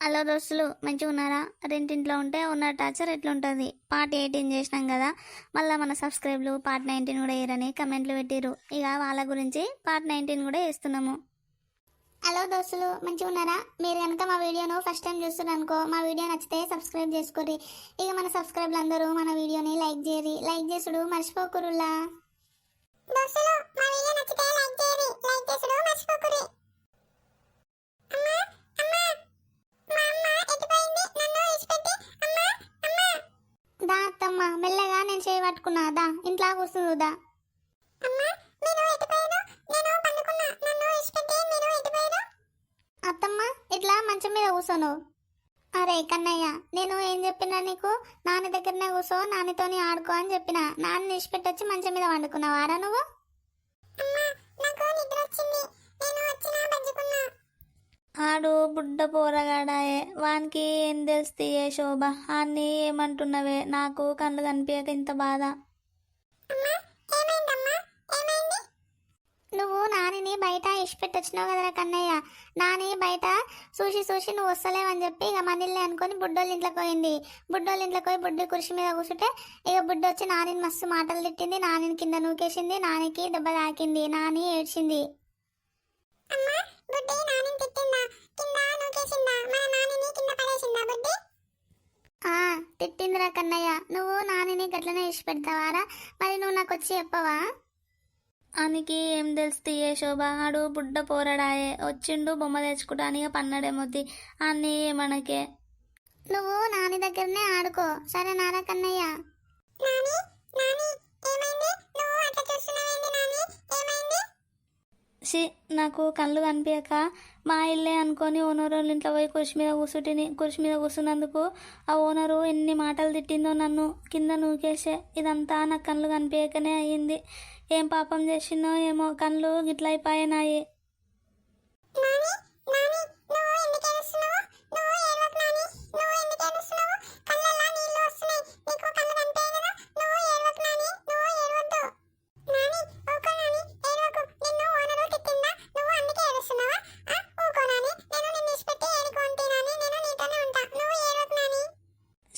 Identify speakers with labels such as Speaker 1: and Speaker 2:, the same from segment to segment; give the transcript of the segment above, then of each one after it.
Speaker 1: Hello దోస్తులు మంచిగా ఉన్నారా? రెంటింట్లో ఉంటే ఉన్న టార్చర్ ఎట్లుంటుంది? పార్ట్ ఎయిటీన్ చేసినాం కదా మళ్ళీ మన సబ్స్క్రైబ్లు పార్ట్ నైన్టీన్ కూడా వేయరని కమెంట్లు పెట్టిర్రు. ఇక వాళ్ళ గురించి పార్ట్ నైన్టీన్ కూడా వేస్తున్నాము హలో దోస్తులు మంచిగా ఉన్నారా? మీరు కనుక మా వీడియోను ఫస్ట్ టైం చూస్తున్నారు అనుకో మా వీడియో నచ్చితే సబ్స్క్రైబ్ చేసుకోరి ఇక మన సబ్స్క్రైబ్లు అందరూ మన వీడియోని లైక్ చేయరి లైక్ చేసుడు మర్చిపోకురులా దోస్తులు మా వీడియో నచ్చితే లైక్ చేయరి విడిచిపెట్టి మీరు ఎటుపోయారు అత్తమ్మ ఇట్లా మంచం మీద కూర్చోను. అరే కన్నయ్య నేను ఏం చెప్పినా నీకు? నాన్న దగ్గరనే కూర్చో నాన్నతోని ఆడుకో అని చెప్పిన. నాన్న విడిచిపెట్టొచ్చి మంచం మీద వండుకున్నావారా నువ్వు? నాకు నిద్ర వచ్చింది నేను వచ్చినా పంచుకున్నా ఆడు బుడ్డ పోరగాడాయే వానికి ఏం తెలుస్తాయే శోభ? అన్ని ఏమంటున్నవే? నాకు కళ్ళు కనిపించక ఇంత బాధ. నువ్వు నానిని బయట ఇష్టపెట్టొచ్చినావు కదరా కన్నయ్య. నాని బయట చూసి చూసి నువ్వు వస్తలేవని చెప్పి ఇక మనీళ్ళే అనుకొని బుడ్డోళ్ళ ఇంట్లోకి పోయింది. బుడ్డోళ్ళ ఇంట్లోకి పోయి బుడ్డి కుర్చీ మీద కూర్చుంటే ఇక బుడ్డి వచ్చి నానిని మస్తు మాటలు తిట్టింది. నానిని కింద నూకేసింది. నానికి దెబ్బ తాకింది. నాని ఏడ్చింది. బుడ్డి నానిని తిట్టిందా? కింద నూకేసిందా? మన నానిని కింద పడేసిందా బుడ్డి? ఆ తిట్టిందిరా కన్నయ్య. నువ్వు నానిని గట్లనే ఇచ్చి పెడతావారా మరి నువ్వు నాకు వచ్చి చెప్పవా? అనికి ఏం తెలుస్తాయే శోభ? ఆడు బుడ్డ పోరడాయే. వచ్చిండు బొమ్మ తెచ్చుకుంటానికి పన్నడేమొద్ది అన్నీ మనకే. నువ్వు నాని దగ్గరనే ఆడుకో. సరే నారా కన్నయ్య? షి నాకు కళ్ళు కనిపించక మా ఇల్లే అనుకొని ఓనర్ వాళ్ళ ఇంట్లో పోయి కుర్చీ మీద కూర్చుంటిని కుర్చీ మీద కూర్చున్నందుకు ఆ ఓనరు ఎన్ని మాటలు తిట్టిందో నన్ను కింద నూకేసే. ఇదంతా నాకు కళ్ళు కనిపించకనే అయ్యింది. ఏం పాపం చేసినో ఏమో కళ్ళు గిట్ల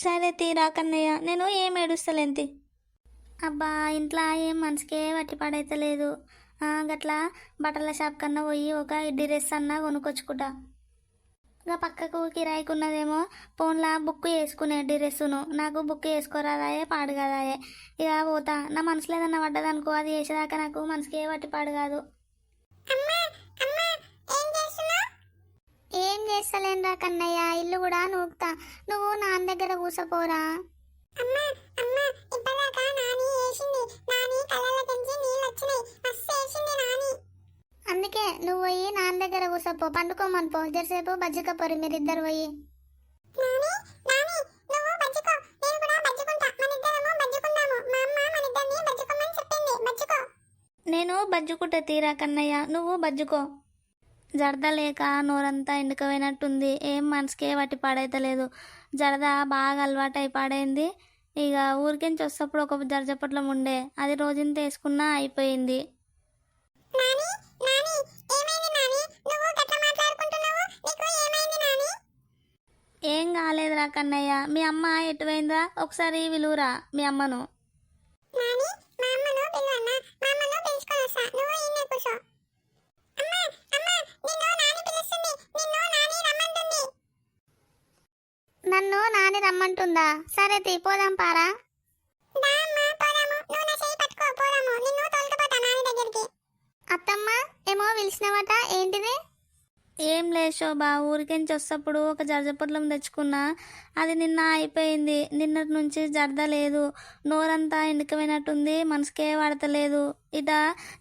Speaker 1: సరే తీరా కన్నయ్య నేను ఏం ఏడుస్తలేంతి అబ్బా ఇంట్లో ఏం మనసుకే వట్టి పడైతలేదు. గట్లా బట్టల షాప్ కన్నా పోయి ఒక డ్రెస్ అన్నా కొనుక్కొచ్చుకుంటా. ఇంకా పక్కకు కిరాయికున్నదేమో ఫోన్లో బుక్ వేసుకునే డ్రెస్సును నాకు బుక్ చేసుకోరాదాయే పాడు కాదాయే ఇక పోతా నా మనసులో ఏదన్నా పడ్డదనుకో అది వేసేదాకా నాకు మనసుకే వట్టి పాడు కాదు. ఏం చేస్తలేనురా కన్నయ్య? ఇల్లు కూడా నూకుతా. నువ్వు నాన్న దగ్గర కూసపోరా. అందుకే నువ్వు పోయి నాన్న దగ్గర కూసపో. పండుకోమని పో జరసేపు బజ్జిక పోరు మీరిద్దరు పోయి. నేను బజ్జుకుంటా తీరా కన్నయ్య. నువ్వు బజ్జుకో. జరద లేక నోరంతా ఎండుకపోయినట్టుంది ఏం మనసుకే వట్టి పాడైతలేదు. జరద బాగా అలవాటు అయి పాడైంది. ఇక ఊరికించి వస్తప్పుడు ఒక జరజపట్లం ఉండే. అది రోజంతా వేసుకున్నా అయిపోయింది. ఏం కాలేదురా కన్నయ్య. మీ అమ్మ ఎటువైందా? ఒకసారి విలువరా మీ అమ్మను. నన్ను నాని రమ్మంటుందా? సరే తీ పోదాం పారా. అత్తమ్మ ఏమో పిలిచినవట ఏంటిది? ఏం లేదు శోభ ఊరికెంచి వస్తప్పుడు ఒక జర్జపొట్లం తెచ్చుకున్నా. అది నిన్న అయిపోయింది. నిన్నటి నుంచి జర్ద లేదు. నోరంతా ఎండుకపోయినట్టుంది మనసుకే పడతలేదు ఇట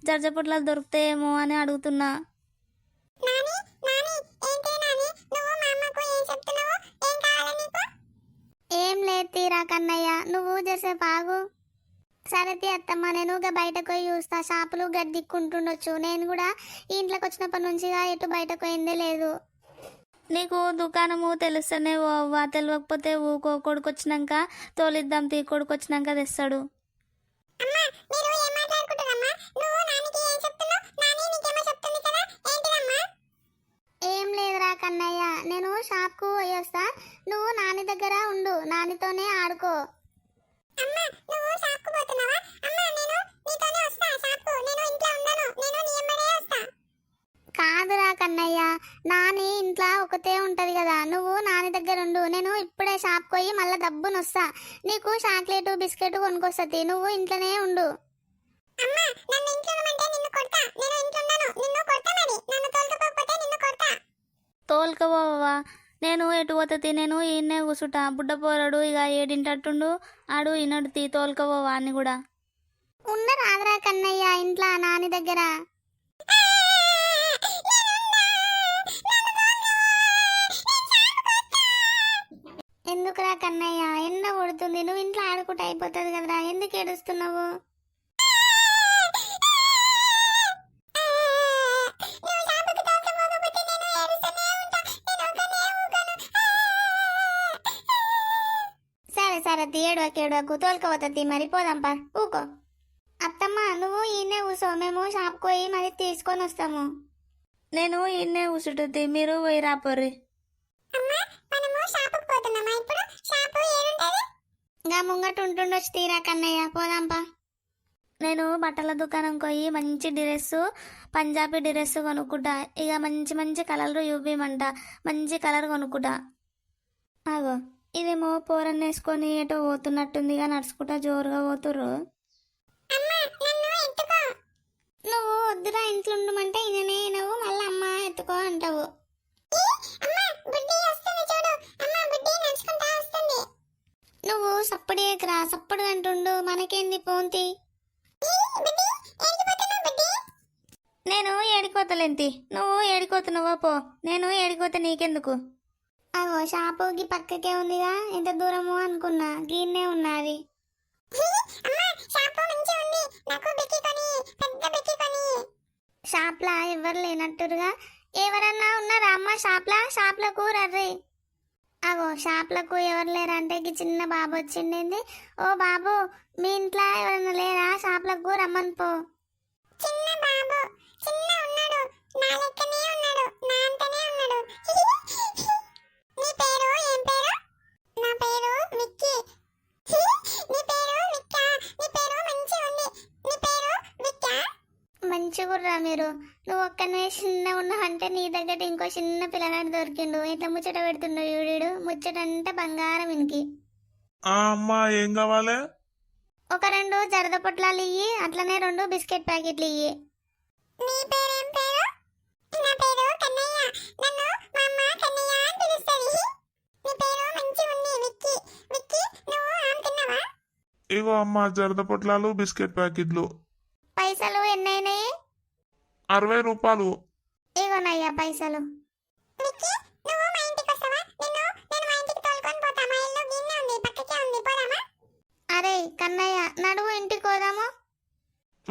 Speaker 1: జర్జపొట్లాలు దొరుకుతాయేమో అని అడుగుతున్నా. ఏం లేదు తీరా కన్నయ్య నువ్వు చేసేపు ఆగు సరే అత్తమ్మ నేను ఇక బయటకు పోయి చూస్తా. షాపులు గడ్డిక్కుంటుండొచ్చు. నేను కూడా ఇంట్లోకి వచ్చినప్పటి నుంచి ఎటు బయటకు పోయిందే లేదు. నీకు దుకాణము తెలుస్తూనే ఓవ్వా తెలియకపోతే ఊకో కొడుకొచ్చినాక తోలిద్దాం తీ కొడుకొచ్చినాక తెస్తాడు. ఏం లేదురా కన్నయ్య
Speaker 2: కన్నయ్య నేను షాప్కు పోయి వస్తా. నువ్వు నాని దగ్గర ఉండు. నానితోనే ఆడుకో.
Speaker 3: అమ్మా నువ్వు షాప్కు పోతున్నావా? అమ్మా నేను నీతోనే వస్తా షాప్కు. నేను ఇంట్లో ఉండను. నేను నీ ఎమ్మడే వస్తా.
Speaker 2: కాదురా కన్నయ్య. నాని ఇంట్లో ఒకతే ఉంటది కదా. నువ్వు నాని దగ్గర ఉండు. నేను ఇప్పుడే షాప్కి పోయి మళ్ళీ దబ్బున వస్తా నీకు చాక్లెట్ బిస్కెట్ కొనుక్కొస్తుంది నువ్వు ఇంట్లోనే ఉండు.
Speaker 3: అమ్మా నన్ను ఇంట్లో
Speaker 2: తోలుకపోవా? నేను ఎటు పోతే నేను ఈయన్నే కూసుట. బుడ్డ పోరాడు ఇక ఏడింటట్టుండు ఆడు ఈనడుతి తోలుకపోవా అని కూడా. ఉన్న రాదురా కన్నయ్య ఇంట్లో నాని దగ్గర. ఎందుకురా కన్నయ్య? ఎండ కొడుతుంది. నువ్వు ఇంట్లో ఆడుకుంటూ అయిపోతుంది కదరా. ఎందుకు ఏడుస్తున్నావు? సరే సరే ఏడవకు ఏడవకు తోలుకపోతుంది మరి పోదాంపా ఊకో. అత్తమ్మ నువ్వు ఈయనే కూసో మేము షాప్కి పోయి మరి తీసుకొని వస్తాము. నేను ఈయనే కూసుంటుంది మీరు పోయి
Speaker 3: ఏడుంటది?
Speaker 2: ఇంకా ముంగట ఉంటుండొచ్చు తీరా కన్నయ్య. పోదాంపా నేను బట్టల దుకాణం పోయి మంచి డ్రెస్ పంజాబీ డ్రెస్ కొనుక్కుంటా. ఇక మంచి మంచి కలర్లు చూపిమంట. మంచి కలర్ కొనుక్కుంటా. ఆగో ఇదేమో పోరన్న వేసుకొని ఏటో పోతున్నట్టుందిగా నడుచుకుంటా జోరుగా పోతుర్రు.
Speaker 3: అమ్మా నన్ను ఎత్తుకో.
Speaker 2: నువ్వు వద్దురా ఇంట్లో ఉండమంటే ఈయననే నువ్వు మళ్ళీ అమ్మ ఎత్తుకో అంటావు. నువ్వు సప్పుడు ఏకరా సప్పుడు అంటుండు మనకేంది పోంతి? నేను ఏడికోతలేంటి నువ్వు ఏడికోతున్నావో పో నేను ఏడికోతే నీకెందుకు? అగో షాపు గీ పక్కకే ఉందిగా. ఎంత దూరము అనుకున్నా. గీన్నే ఉన్నది. షాప్లా ఎవరు లేనట్టురుగా. ఎవరన్నా ఉన్నారా అమ్మ షాప్లా? షాప్లకు రర్రి అగో షాప్లకు ఎవరు లేరంటే అంటే చిన్న బాబు వచ్చిండింది. ఓ బాబు మీ ఇంట్లో ఎవరన్నా లేరా? షాప్లకు రమ్మని పో.
Speaker 3: చిన్న బాబు చిన్న ఉన్నాడు. నా లెక్కనే ఉన్నాడు. నా అంతనే పేరు విక్కీ నీ పేరు విక్కా నీ పేరు మంచిగా ఉంది. నీ పేరు
Speaker 2: మంచిగుర్రా మీరు. నువ్వు ఒక్కనే చిన్న ఉన్నావంటే నీ దగ్గర ఇంకో చిన్న పిల్లగాడు దొరికిండు. ఇట్లా ముచ్చట పెడుతుండు చూడు ముచ్చట అంటే బంగారం ఇంకి
Speaker 4: ఆ అమ్మా ఏం కావాలి?
Speaker 2: ఒక రెండు జరద పొట్లాలు ఇయ్యి అట్లనే రెండు బిస్కెట్ ప్యాకెట్లు ఇయ్యి.
Speaker 3: నీ పేరేం పేరు? నా పేరు కన్నయ్య. నన్ను మా అమ్మ కన్నయ్య అని పిలుస్తుంది.
Speaker 4: ఇగో అమ్మా జరద పొట్లాలు బిస్కెట్ ప్యాకెట్లు.
Speaker 2: పైసలు ఎన్నైనాయి?
Speaker 4: అరవై రూపాయలు.
Speaker 2: ఇగోనయ్యా పైసలు.
Speaker 3: విక్కీ నువ్వు మా ఇంటికి వస్తావా? నిన్ను నేను మా ఇంటికి తోలుకొని పోతా. మా ఇల్లు గిన్నె ఉంది పక్కకే ఉంది. పోదామా?
Speaker 2: అరే కన్నయ్య నడువు ఇంటికి పోదాము.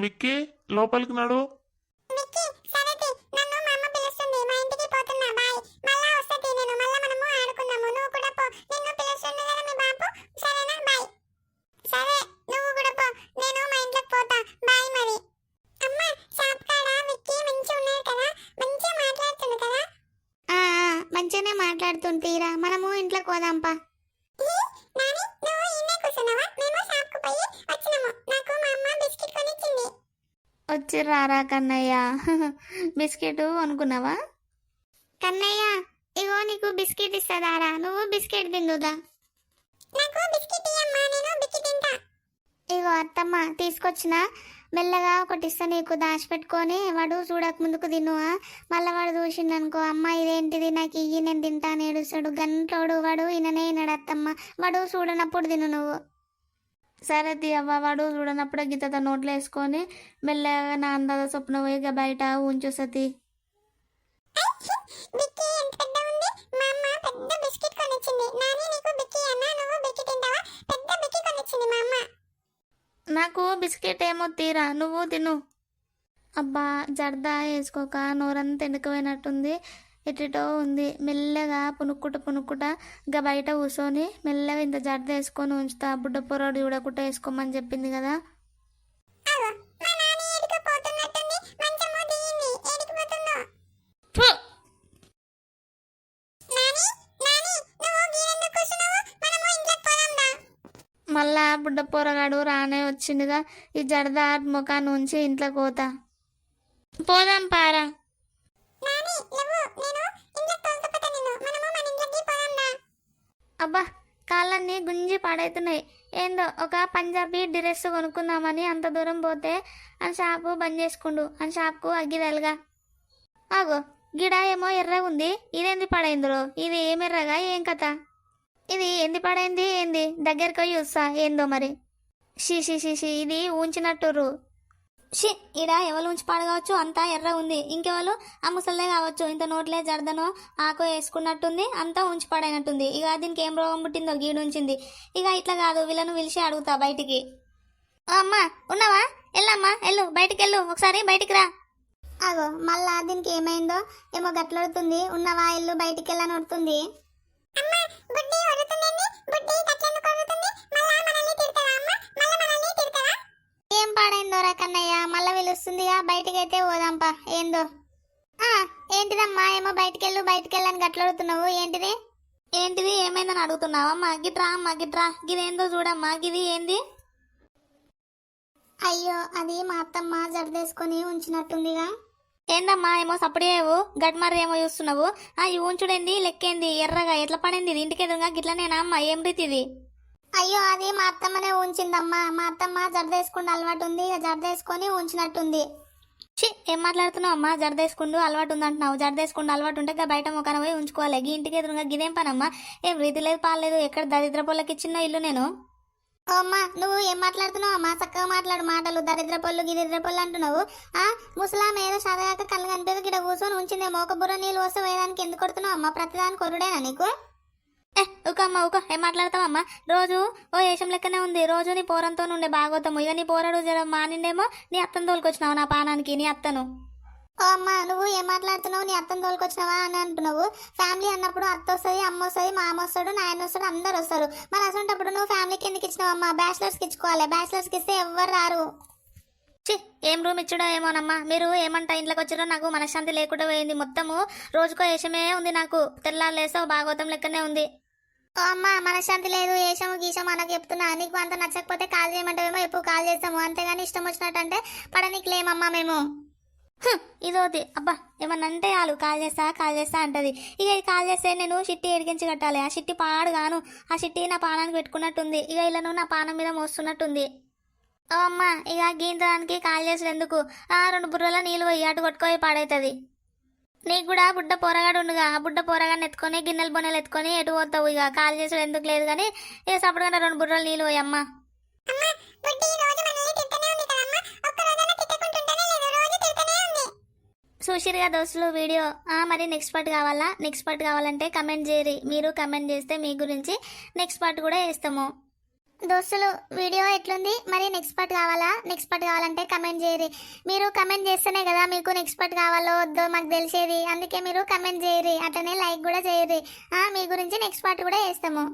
Speaker 4: విక్కీ లోపలికి నడు.
Speaker 3: కొనిచ్చింది.
Speaker 2: వచ్చి రారా కన్నయ్య. బిస్కెట్ కొనుక్కున్నావా? కన్నయ్య ఇగో నీకు బిస్కెట్ ఇస్తుందారా నువ్వు బిస్కెట్ తిందుదా?
Speaker 3: నాకు బిస్కెట్ ఇయ్యమ్మా నేను బిస్కెట్ తింటా.
Speaker 2: ఇగో అత్తమ్మ తీసుకొచ్చిన. మెల్లగా ఒకటి ఇస్తా నీకు దాచిపెట్టుకొని వాడు చూడక ముందుకు తినువా మళ్ళీ వాడు చూసిండనుకో అమ్మ ఇదేంటిది? నాకు ఇయ్యి నేను తింటాను ఏడుస్తాడు. గంటోడు వాడు ఈయననే ఈనాడు అత్తమ్మ వాడు చూడనప్పుడు తిను నువ్వు. సరే తీయవ్వ వాడు చూడనప్పుడు గీత నోట్లో వేసుకొని మెల్లగా నా అందాద స్వప్న పోయి ఇక బయట ఉంచొస్తుంది
Speaker 3: మా అమ్మ బిస్కెట్ కొనిచ్చింది. నాని నీకు బిక్కి అన్న? నువ్వు బిక్కి తింటావా? పెద్ద బిక్కి కొనిచ్చింది మా అమ్మ.
Speaker 2: నాకు బిస్కెట్ ఏమో తీరా నువ్వు తిను. అబ్బా జర్దా వేసుకోక నోరంతా ఎనుకపోయినట్టుంది ఎటుటో ఉంది. మెల్లగా పునుక్కుట పునుక్కుట ఇంకా బయట కూర్చొని మెల్లగా ఇంత జర్ద వేసుకొని ఉంచుతా బుడ్డ పొరడు చూడకుండా వేసుకోమని చెప్పింది కదా.
Speaker 1: మళ్ళా బుడ్డ పొరగాడు రానే వచ్చిందిగా ఈ జడద ముఖాన్ని ఉంచి ఇంట్లో కోత పోదాం పారా. అబ్బా కాళ్ళన్నీ గుంజి పాడైతున్నాయి. ఏందో ఒక పంజాబీ డ్రెస్ కొనుక్కుందామని అంత దూరం పోతే అని షాపు బంద్ చేసుకుండు. అని షాప్కు అగ్గిదలుగా ఆగో గిడ ఏమో ఎర్రగా ఉంది. ఇదేంది పడైందిరో? ఇది ఏం ఎర్రగా? ఏం కథ? ఇది ఏంది పడైంది? ఏంది? దగ్గరికి పోయి చూస్తా. ఏందో మరి? షీ షీ షీ షీ ఇది ఊంచినట్టుర్రు షీ ఇడ ఎవరు ఉంచి పాడగావచ్చు? అంతా ఎర్ర ఉంది. ఇంకెవరు ఆ ముసల్లే కావచ్చు. ఇంత నోట్లే జర్దనో ఆకు వేసుకున్నట్టుంది. అంతా ఉంచి పడైనట్టుంది. ఇక దీనికి ఏం రోగం పుట్టిందో? గీడుంచింది ఇక ఇట్లా కాదు. వీళ్ళను పిలిచి అడుగుతా బయటికి. అమ్మా ఉన్నావా? ఎల్లమ్మా ఎల్లు బయటికి వెళ్ళు ఒకసారి బయటికి రా. అగో మళ్ళా దీనికి ఏమైందో? ఏమో గట్లడుతుంది. ఉన్నవా ఎల్లు? బయటికి వెళ్ళని వడుతుంది
Speaker 3: అమ్మ బుడ్డి ఒరుతుందండి బుడ్డి గట్లెందుకు ఒరుతుంది మళ్ళా మనల్ని తిడతారా అమ్మ?
Speaker 1: ఏం పాడైందోరా కన్నయ్య? మళ్ళా పిలుస్తుందిగా? బయటికైతే పోదాంపా. ఏందో? ఆ ఏంటిదమ్మా? ఏమో బయటికెళ్ళు బయటికెళ్ళని గట్లడుతున్నావు ఏంటిది? ఏంటిది? ఏమైందని అడుగుతున్నావమ్మా గిట్రా అమ్మా గిట్రా గిదేందో చూడమ్మా. గిది ఏంది? అయ్యో అది మా అత్తమ్మ జడదేసుకొని ఉంచినట్టుందిగా. ఏందమ్మా? ఏమో సపడేవు గడ్మర్ ఏమో చూస్తున్నావు. ఆ ఈ ఉంచుడేంది? లెక్కేంది? ఎర్రగా. ఎట్లా పడింది? ఇది ఇంటికి ఎదురుగా గిట్లనేనా అమ్మా? ఏం రీతి ఇది? అయ్యో అది మా అత్తమ్మనే ఉంచిందమ్మా మా అత్తమ్మ జరదేసుకుండా అలవాటు ఉంది జరదేసుకొని ఉంచినట్టుంది ఛీ, ఏం మాట్లాడుతున్నావు అమ్మా? జడదేసుకుంటూ అలవాటు ఉంది అంటున్నావు అలవాటు ఉంటే బయట ముఖాన పోయి ఉంచుకోవాలి. గీ ఇంటికి ఎదురుగా గిదేం పనమ్మా? ఏం రీతి లేదు పాలేదు ఎక్కడ దరిద్ర పొల్లకి ఇచ్చిన ఇల్లు నేను? అమ్మా నువ్వు ఏం మాట్లాడుతున్నావు అమ్మా? చక్కగా మాట్లాడు. మాటలు దరిద్ర పొల్లు గిరిద్ర పొల్లు అంటున్నావు. ఆ ముసలాం ఏదో చదగాక కళ్ళు కనిపించదు గిడ కూర్చొని ఉంచిందే మోక బుర్ర నీళ్ళు వస్తే వేయడానికి ఎందుకు కొడుతున్నావు అమ్మా? ప్రతిదానికి కొరుడేనా నీకు? ఏ ఊక అమ్మ ఊక ఏం మాట్లాడతావమ్మా రోజు ఓ ఏషం లెక్కనే ఉంది. రోజు నీ పోరంతో ఉండే బాగోతాము ఇక నీ పోరాడు జర మానిండేమో నీ అత్తను తోలుకొచ్చినావు నా పానానికి నీ అత్తను. ఓ అమ్మ నువ్వు ఏం మాట్లాడుతున్నావు? నీ అత్తను తోలుకొచ్చినావా అని అంటున్నావు. ఫ్యామిలీ అన్నప్పుడు అత్త వస్తుంది అమ్మ వస్తుంది మామ వస్తాడు నాయన వస్తాడు అందరు వస్తారు మరి అసంటప్పుడు నువ్వు ఫ్యామిలీకి ఎందుకు ఇచ్చినావు అమ్మా? బ్యాచిలర్స్కి ఇచ్చుకోవాలి. బ్యాచిలర్స్కి ఇస్తే ఎవ్వరు రారు. ఛీ, ఏం రూమ్ ఇచ్చుడో ఏమోనమ్మా మీరు ఏమంటా ఇంట్లోకి వచ్చారో నాకు మనశ్శాంతి లేకుండా పోయింది. మొత్తము రోజుకో ఏషమే ఉంది నాకు. తెల్లాలేసో భాగవతం లెక్కనే ఉంది. ఓ అమ్మ మనశ్శాంతి లేదు ఏషము గీషము మనకు చెప్తున్నా. నీకు అంత నచ్చకపోతే కాల్ చేయమంటావేమో ఎప్పుడు కాల్ చేస్తాము. అంతేగాని ఇష్టం వచ్చినట్టంటే పడనీకి లేమమ్మా మేము. ఇదోది అబ్బా ఏమన్నా అంటే వాళ్ళు కాల్ చేస్తా కాల్ చేస్తా అంటది. ఇక ఇది కాల్ చేస్తే నేను షిట్టి ఎడిగించి కట్టాలి. ఆ షిట్టి పాడు గాను. ఆ షిట్టి నా పానానికి పెట్టుకున్నట్టుంది. ఇక ఇలాను నా పానం మీద మోస్తున్నట్టుంది. ఓ అమ్మ ఇక గీంతడానికి కాల్ చేసినందుకు. ఆ రెండు బుర్రల నీళ్ళు పోయి అటు కొట్టుకోయి పాడైతుంది. నీకు కూడా బుడ్డ పోరగాడు ఉండుగా. ఆ బుడ్డ పోరగాడిని ఎత్తుకొని గిన్నెలు బొన్నెలు ఎత్తుకొని ఎటు పోతావు ఇక? కాల్ చేసుడు ఎందుకు లేదు కానీ ఇక సపడగానే రెండు బుర్రలు నీళ్ళు పోయి అమ్మ.
Speaker 3: అమ్మ బుడ్డి రోజు మనల్ని తిడతానే ఉంది కదమ్మ ఒక్క రోజైనా తిట్టకుంటుంటేనే లేదు రోజు తిడతానే ఉంది.
Speaker 1: చూసిరుగా దోస్తులు వీడియో. ఆ, మరి నెక్స్ట్ పార్ట్ కావాలా? నెక్స్ట్ పార్ట్ కావాలంటే కమెంట్ చేయరి మీరు కమెంట్ చేస్తే మీ గురించి నెక్స్ట్ పార్ట్ కూడా వేస్తాము దోస్తులు వీడియో ఎట్లుంది? మరి నెక్స్ట్ పార్ట్ కావాలా? నెక్స్ట్ పార్ట్ కావాలంటే కమెంట్ చేయరు. మీరు కమెంట్ చేస్తేనే కదా మీకు నెక్స్ట్ పార్ట్ కావాలో వద్దో మాకు తెలిసేది. అందుకే మీరు కమెంట్ చేయరి. అట్లనే లైక్ కూడా చేయరు. మీ గురించి నెక్స్ట్ పార్ట్ కూడా వేస్తాము